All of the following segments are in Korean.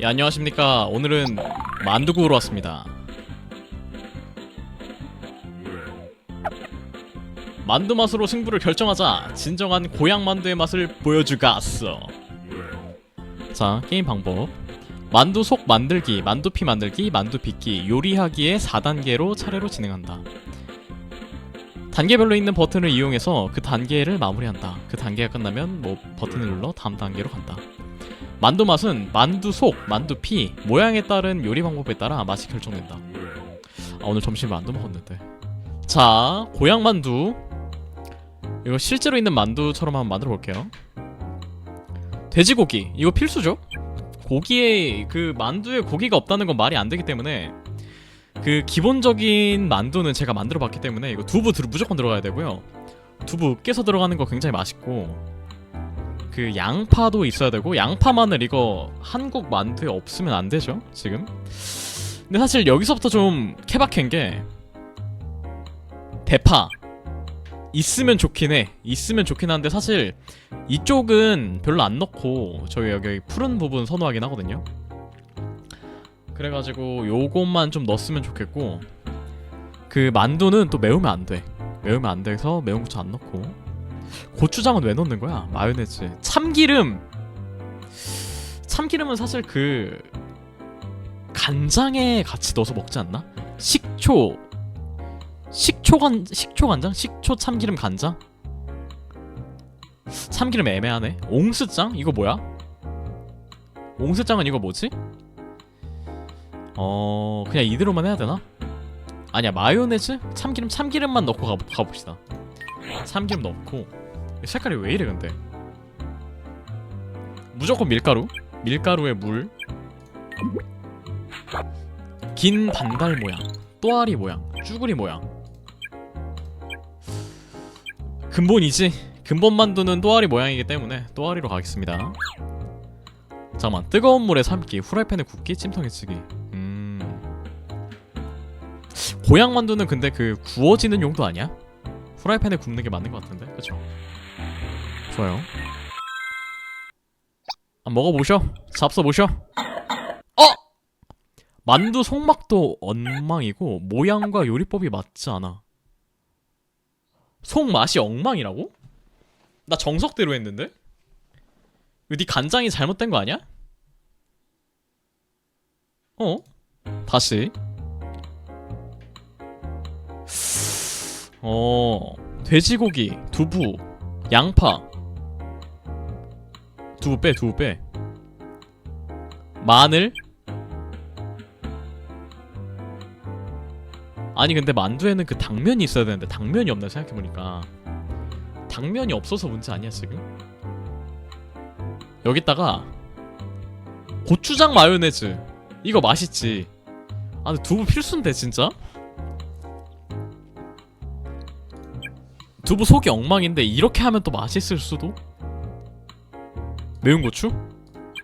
예, 안녕하십니까. 오늘은 만두 구우러 왔습니다. 만두 맛으로 승부를 결정하자 진정한 고향 만두의 맛을 보여주겠어. 자, 게임 방법. 만두 속 만들기, 만두피 만들기, 만두 빚기, 요리하기의 4단계로 차례로 진행한다. 단계별로 있는 버튼을 이용해서 그 단계를 마무리한다. 그 단계가 끝나면 뭐 버튼을 눌러 다음 단계로 간다. 만두 맛은 만두 속, 만두 피, 모양에 따른 요리 방법에 따라 맛이 결정된다. 아, 오늘 점심에 만두 먹었는데. 자, 고향 만두. 이거 실제로 있는 만두처럼 한번 만들어 볼게요. 돼지고기. 이거 필수죠? 고기에 그 만두에 고기가 없다는 건 말이 안 되기 때문에 그 기본적인 만두는 제가 만들어 봤기 때문에 이거 두부 들, 무조건 들어가야 되고요. 두부 깨서 들어가는 거 굉장히 맛있고 그 양파도 있어야 되고 양파 마늘 이거 한국 만두에 없으면 안 되죠 지금? 근데 사실 여기서부터 좀 케바케인 게 대파. 있으면 좋긴 해. 있으면 좋긴 한데 사실 이쪽은 별로 안 넣고 저희 여기, 여기 푸른 부분 선호하긴 하거든요. 그래가지고 요것만 좀 넣었으면 좋겠고 그 만두는 또 매우면 안돼. 매우면 안 돼서 매운 고추 안 넣고 고추장은 왜 넣는 거야? 마요네즈. 참기름. 참기름은 사실 그 간장에 같이 넣어서 먹지 않나? 식초. 식초 간 식초 간장? 식초 참기름 간장? 참기름 애매하네. 옹스장? 이거 뭐야? 옹스장은 이거 뭐지? 어 그냥 이대로만 해야 되나? 아니야 마요네즈? 참기름 참기름만 넣고 가, 가봅시다. 참기름 넣고 색깔이 왜 이래 근데? 무조건 밀가루? 밀가루에 물? 긴 반달 모양 또아리 모양 쭈구리 모양. 근본이지. 근본 만두는 또아리 모양이기 때문에 또아리로 가겠습니다. 잠깐만 뜨거운 물에 삶기 후라이팬에 굽기 찜통에 찌기. 음. 고향 만두는 근데 그 구워지는 용도 아니야? 후라이팬에 굽는 게 맞는 것 같은데? 그쵸? 좋아요 아, 먹어보셔 잡숴보셔 어! 만두 속막도 엉망이고 모양과 요리법이 맞지 않아 속 맛이 엉망이라고? 나 정석대로 했는데? 이거 네 간장이 잘못된 거 아니야? 어? 다시 어 돼지고기, 두부, 양파 두부 빼, 두부 빼 마늘 아니 근데 만두에는 그 당면이 있어야 되는데 당면이 없네 생각해보니까 당면이 없어서 문제 아니야 지금? 여기다가 고추장 마요네즈 이거 맛있지 아 근데 두부 필수인데 진짜? 두부 속이 엉망인데 이렇게 하면 또 맛있을 수도? 매운 고추?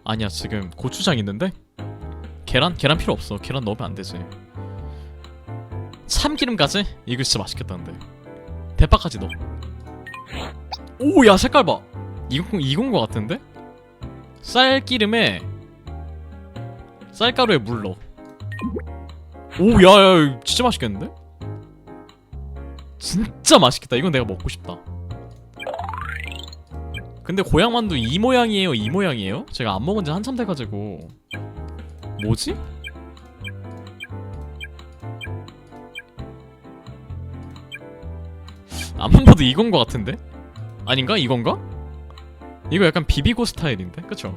아니야 지금 고추장 있는데? 계란? 계란 필요 없어 계란 넣으면 안 되지 참기름까지? 이거 진짜 맛있겠다는데 대파까지 넣어 오 야 색깔 봐 이건, 이건 거 같은데? 쌀기름에 쌀가루에 물 넣어 오 야야 진짜 맛있겠는데? 진짜 맛있겠다. 이건 내가 먹고 싶다. 근데 고향 만두 이 모양이에요? 이 모양이에요? 제가 안 먹은 지 한참 돼가지고 뭐지? 안만 봐도 이건 거 같은데? 아닌가? 이건가? 이거 약간 비비고 스타일인데? 그쵸?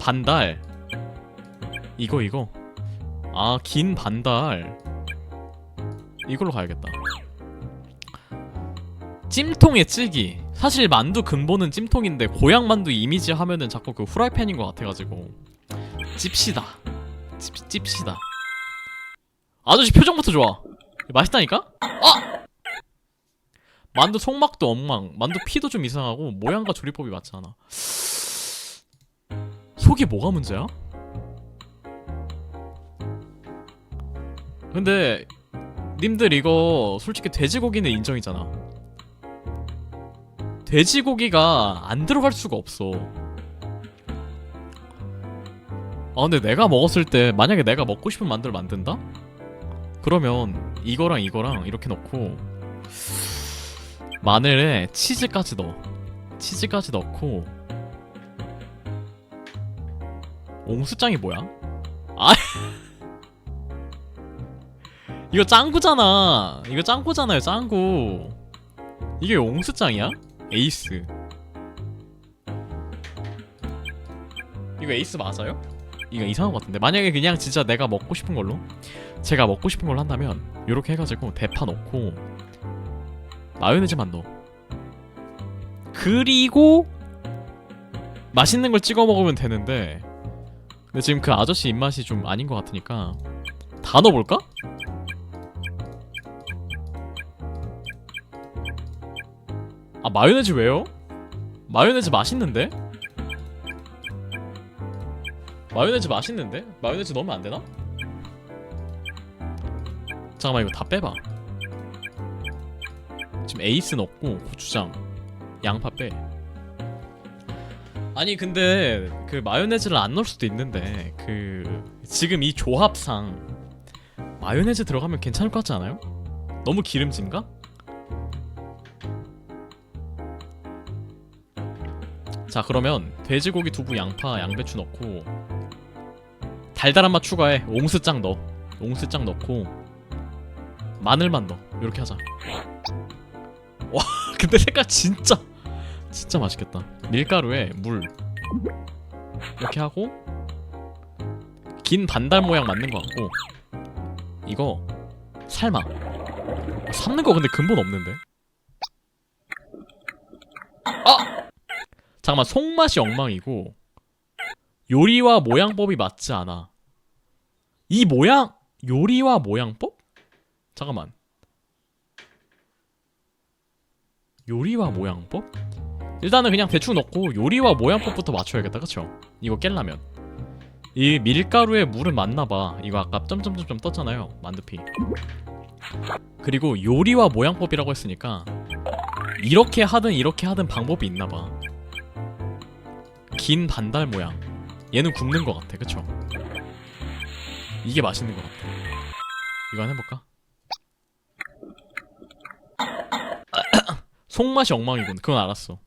반달 이거 이거 아 긴 반달 이걸로 가야겠다 찜통에 찌기 사실 만두 근본은 찜통인데 고향 만두 이미지 하면은 자꾸 그 후라이팬인 것 같아가지고. 찝시다. 찝, 찝시다. 아저씨 표정부터 좋아. 맛있다니까? 아! 만두 속막도 엉망. 만두 피도 좀 이상하고 모양과 조리법이 맞지 않아. 속이 뭐가 문제야? 근데 님들 이거 솔직히 돼지고기는 인정이잖아 돼지고기가 안 들어갈 수가 없어. 아 근데 내가 먹었을 때 만약에 내가 먹고 싶은 만두를 만든다? 그러면 이거랑 이거랑 이렇게 넣고 마늘에 치즈까지 넣어 치즈까지 넣고 옹수장이 뭐야? 아 이거 짱구잖아 이거 짱구잖아요 짱구 이게 옹수장이야? 에이스 이거 에이스 맞아요? 이거 이상한 것 같은데 만약에 그냥 진짜 내가 먹고 싶은 걸로 제가 먹고 싶은 걸로 한다면 요렇게 해가지고 대파 넣고 마요네즈만 넣어 그리고 맛있는 걸 찍어 먹으면 되는데 근데 지금 그 아저씨 입맛이 좀 아닌 것 같으니까 다 넣어볼까? 아 마요네즈 왜요? 마요네즈 맛있는데? 마요네즈 맛있는데? 마요네즈 넣으면 안 되나? 잠깐만 이거 다 빼봐. 지금 에이스 넣고 고추장, 양파 빼. 아니 근데 그 마요네즈를 안 넣을 수도 있는데 그 지금 이 조합상 마요네즈 들어가면 괜찮을 것 같지 않아요? 너무 기름진가? 자 그러면 돼지고기 두부 양파 양배추 넣고 달달한 맛 추가해. 옹스짱 넣어. 옹스짱 넣고 마늘만 넣어. 이렇게 하자. 와 근데 색깔 진짜 진짜 맛있겠다. 밀가루에 물. 이렇게 하고 긴 반달 모양 맞는 것 같고 이거 삶아 삶는 거 근데 근본 없는데 잠깐만 속맛이 엉망이고 요리와 모양법이 맞지 않아. 이 모양 요리와 모양법? 잠깐만. 요리와 모양법? 일단은 그냥 대충 넣고 요리와 모양법부터 맞춰야겠다 그쵸? 이거 깰라면. 이 밀가루에 물은 맞나봐. 이거 아까 점점점점 떴잖아요 만두피. 그리고 요리와 모양법이라고 했으니까 이렇게 하든 이렇게 하든 방법이 있나봐 긴 반달 모양 얘는 굽는 것 같아 그쵸? 이게 맛있는 것 같아 이거 한번 해볼까? 속맛이 엉망이군 그건 알았어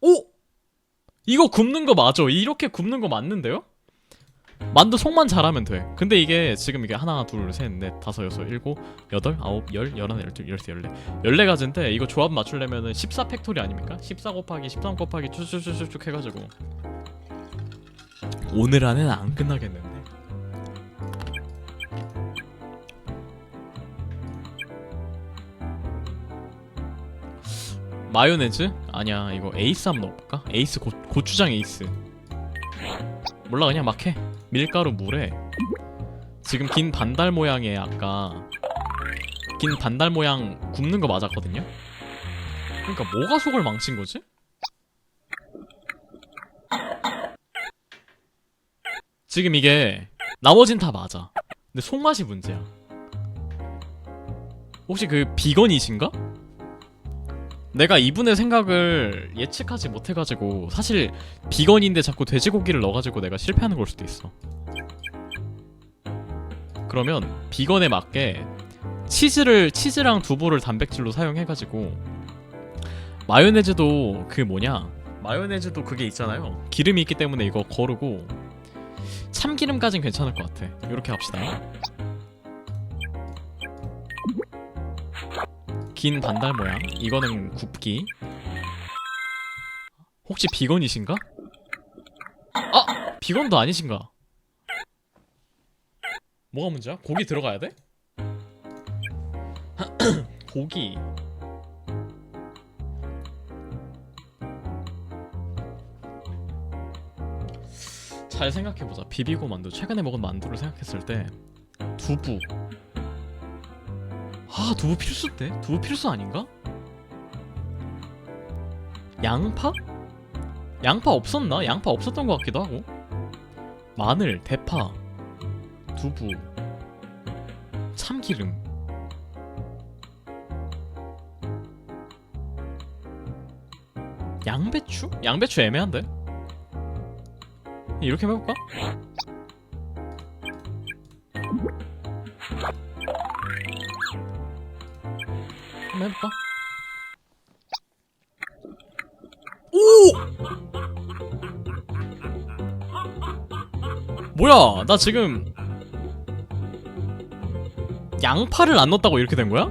오! 이거 굽는 거 맞아 이렇게 굽는 거 맞는데요? 만두 속만 잘하면 돼 근데 이게 지금 이게 하나 둘셋넷 다섯 여섯 일곱 여덟 아홉 열 열하나 열둘 열세 열네 열네 가지인데 이거 조합 맞추려면은 14 팩토리 아닙니까? 14 곱하기 13 곱하기 쭉쭉쭉쭉 해가지고 오늘 안에는 안 끝나겠는데 마요네즈? 아니야 이거 에이스 한번 넣어볼까? 에이스 고, 고추장 에이스 몰라 그냥 막 해 밀가루 물에 지금 긴 반달 모양의 아까 긴 반달 모양 굽는 거 맞았거든요? 그러니까 뭐가 속을 망친 거지? 지금 이게 나머진 다 맞아 근데 속맛이 문제야 혹시 그 비건이신가? 내가 이분의 생각을 예측하지 못해가지고 사실 비건인데 자꾸 돼지고기를 넣어가지고 내가 실패하는 걸 수도 있어. 그러면 비건에 맞게 치즈를 치즈랑 두부를 단백질로 사용해가지고 마요네즈도 그 뭐냐 마요네즈도 그게 있잖아요. 기름이 있기 때문에 이거 거르고 참기름까진 괜찮을 것 같아. 이렇게 합시다. 긴 반달 모양 이거는 굽기 혹시 비건이신가? 아! 비건도 아니신가? 뭐가 문제야? 고기 들어가야 돼? 고기 잘 생각해보자 비비고 만두 최근에 먹은 만두를 생각했을 때 두부 아 두부 필수인데? 두부 필수 아닌가? 양파? 양파 없었나? 양파 없었던 것 같기도 하고 마늘, 대파, 두부, 참기름 양배추? 양배추 애매한데? 이렇게 해볼까? 한번 해볼까? 오! 뭐야? 나 지금 양파를 안 넣었다고 이렇게 된 거야?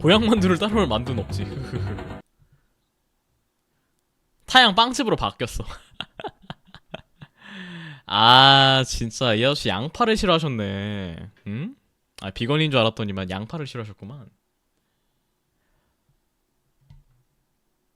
고향 만두를 따로 할 만두는 없지. 타양 빵집으로 바뀌었어. 아 진짜 이 아저씨 양파를 싫어하셨네. 응? 아 비건인 줄 알았더니만 양파를 싫어하셨구만.